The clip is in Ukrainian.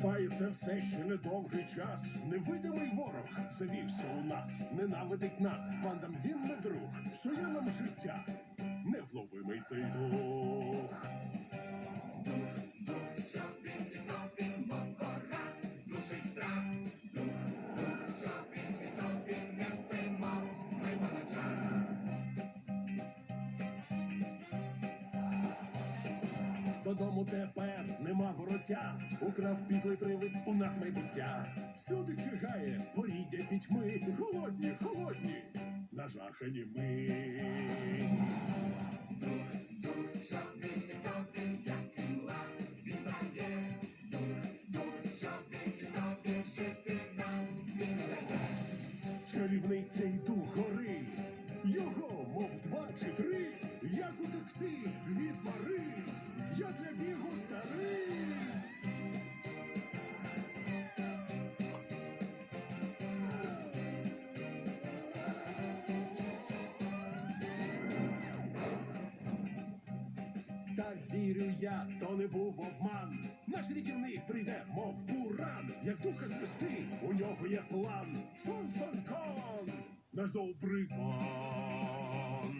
Це все ще недовгий час. Невидимий ворог завівся у нас, ненавидить нас. Бандам він не друг, псує нам життя. Невловимий цей дух. Додому тепер нема вороття, украв підлий привид у нас майбуття. Всюди чигає поріддя пітьми, голодні, холодні, нажахані ми. Чарівний цей дух гори, його, мов два чи три, як утекти від мари, Та вірю я, то не був обман. Наш рятівник прийде, мов буран, як духа звести, у нього є план. Шон-шон-кон, наш добрий пан.